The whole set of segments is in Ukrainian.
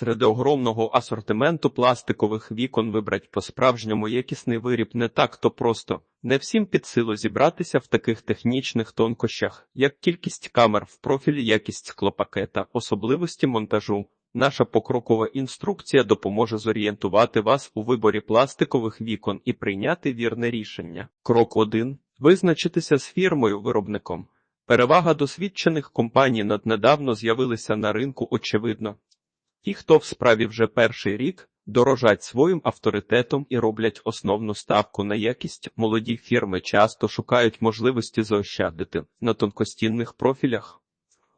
Серед огромного асортименту пластикових вікон вибрать по-справжньому якісний виріб не так то просто. Не всім під силу зібратися в таких технічних тонкощах, як кількість камер в профілі, якість склопакета, особливості монтажу. Наша покрокова інструкція допоможе зорієнтувати вас у виборі пластикових вікон і прийняти вірне рішення. Крок 1. Визначитися з фірмою-виробником. Перевага досвідчених компаній над недавно з'явилися на ринку очевидно. Ті, хто в справі вже перший рік, дорожать своїм авторитетом і роблять основну ставку на якість, молоді фірми часто шукають можливості заощадити на тонкостінних профілях.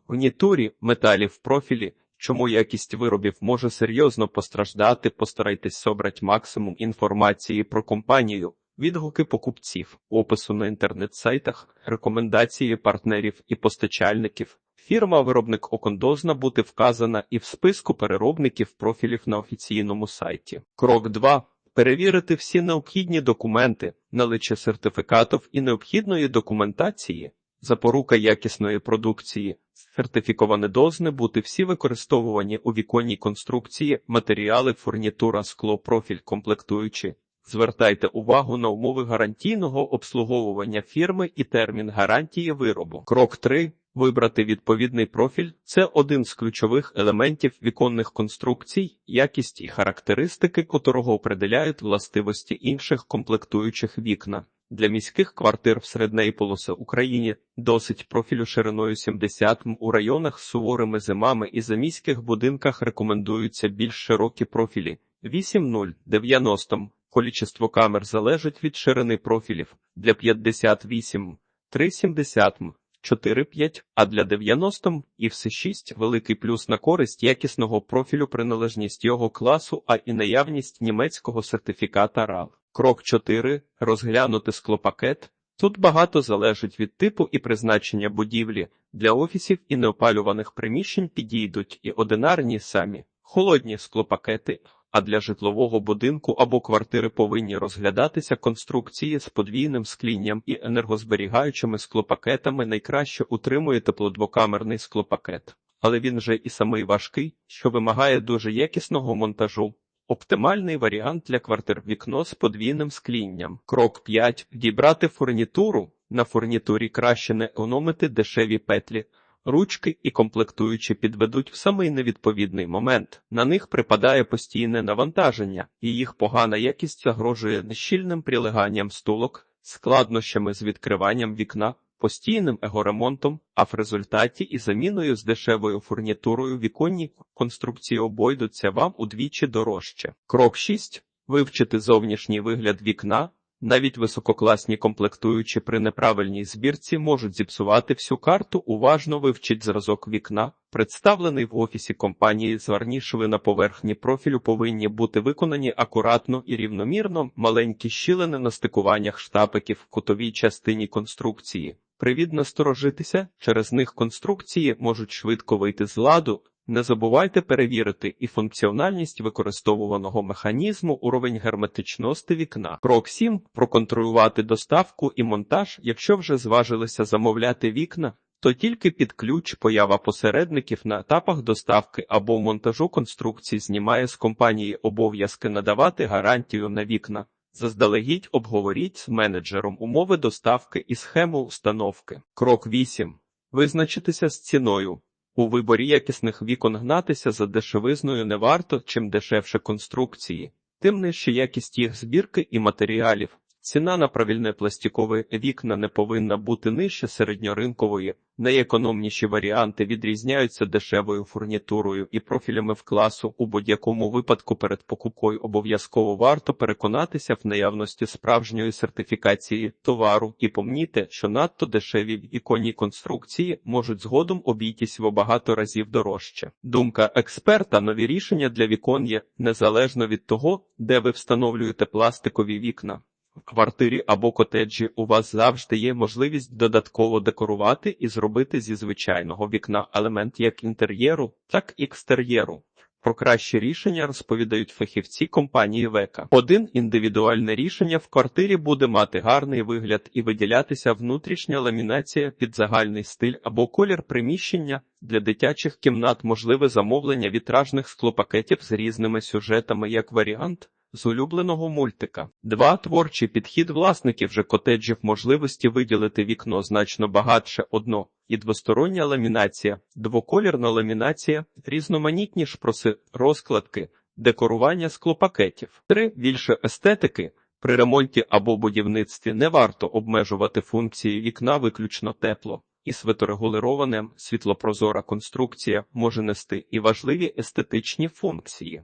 В нітурі металі в профілі, чому якість виробів може серйозно постраждати, постарайтесь собрати максимум інформації про компанію, відгуки покупців, опису на інтернет-сайтах, рекомендації партнерів і постачальників. Фірма-виробник окон должна бути вказана і в списку переробників профілів на офіційному сайті. Крок 2. Перевірити всі необхідні документи, наличчя сертифікатів і необхідної документації, запорука якісної продукції. Сертифіковане должны бути всі використовувані у віконній конструкції, матеріали, фурнітура, скло, профіль, комплектуючі. Звертайте увагу на умови гарантійного обслуговування фірми і термін гарантії виробу. Крок 3. Вибрати відповідний профіль це один з ключових елементів віконних конструкцій, якість і характеристики котрого определяють властивості інших комплектуючих вікна. Для міських квартир в середній полоси Україні досить профілю шириною 70 м. У районах з суворими зимами і за міських будинках рекомендуються більш широкі профілі 8-0, 90 м. Количество камер залежить від ширини профілів для 58 370 м. 4-5, а для 90 і все 6 великий плюс на користь якісного профілю приналежність його класу, а і наявність німецького сертифіката RAL. Крок 4. Розглянути склопакет. Тут багато залежить від типу і призначення будівлі. Для офісів і неопалюваних приміщень підійдуть і одинарні самі, холодні склопакети, а для житлового будинку або квартири повинні розглядатися конструкції з подвійним склінням і енергозберігаючими склопакетами найкраще утримує теплодвокамерний склопакет, але він же і самий важкий, що вимагає дуже якісного монтажу. Оптимальний варіант для квартир вікно з подвійним склінням. Крок 5. Дібрати фурнітуру. На фурнітурі краще не економити дешеві петлі. Ручки і комплектуючі підведуть в самий невідповідний момент. На них припадає постійне навантаження, і їх погана якість загрожує нещільним прилеганням стулок, складнощами з відкриванням вікна, постійним егоремонтом, а в результаті і заміною з дешевою фурнітурою віконні конструкції обойдуться вам удвічі дорожче. Крок 6. Вивчити зовнішній вигляд вікна. Навіть висококласні комплектуючі при неправильній збірці можуть зіпсувати всю карту. Уважно вивчіть зразок вікна, представлений в офісі компанії. Зварні шви на поверхні профілю повинні бути виконані акуратно і рівномірно. Маленькі щілини на стикуваннях штапиків в кутовій частині конструкції. Привід насторожитися, через них конструкції можуть швидко вийти з ладу. Не забувайте перевірити і функціональність використовуваного механізму, уровень герметичності вікна. Крок 7. проконтролювати доставку і монтаж. Якщо вже зважилися замовляти вікна, то тільки під ключ поява посередників на етапах доставки або монтажу конструкцій знімає з компанії обов'язки надавати гарантію на вікна. Заздалегідь обговоріть з менеджером умови доставки і схему установки. Крок 8. Визначитися з ціною. У виборі якісних вікон гнатися за дешевизною не варто, чим дешевше конструкції, тим нижче якість їх збірки і матеріалів. Ціна на правильне пластикове вікна не повинна бути нижче середньоринкової. Найекономніші варіанти відрізняються дешевою фурнітурою і профілями в класу. У будь-якому випадку перед покупкою обов'язково варто переконатися в наявності справжньої сертифікації товару і помніти, що надто дешеві віконні конструкції можуть згодом обійтись в багато разів дорожче. Думка експерта: нові рішення для вікон є незалежно від того, де ви встановлюєте пластикові вікна. В квартирі або котеджі у вас завжди є можливість додатково декорувати і зробити зі звичайного вікна елемент як інтер'єру, так і екстер'єру. Про кращі рішення розповідають фахівці компанії Века. Один індивідуальне рішення в квартирі буде мати гарний вигляд і виділятися внутрішня ламінація під загальний стиль або колір приміщення. Для дитячих кімнат можливе замовлення вітражних склопакетів з різними сюжетами як варіант з улюбленого мультика. Два творчий підхід власників же котеджів можливості виділити вікно значно багатше одно і двостороння ламінація, двоколірна ламінація, різноманітні шпроси, розкладки, декорування склопакетів. Три більше естетики. При ремонті або будівництві не варто обмежувати функції вікна виключно тепло. І светорегулироване світлопрозора конструкція може нести і важливі естетичні функції.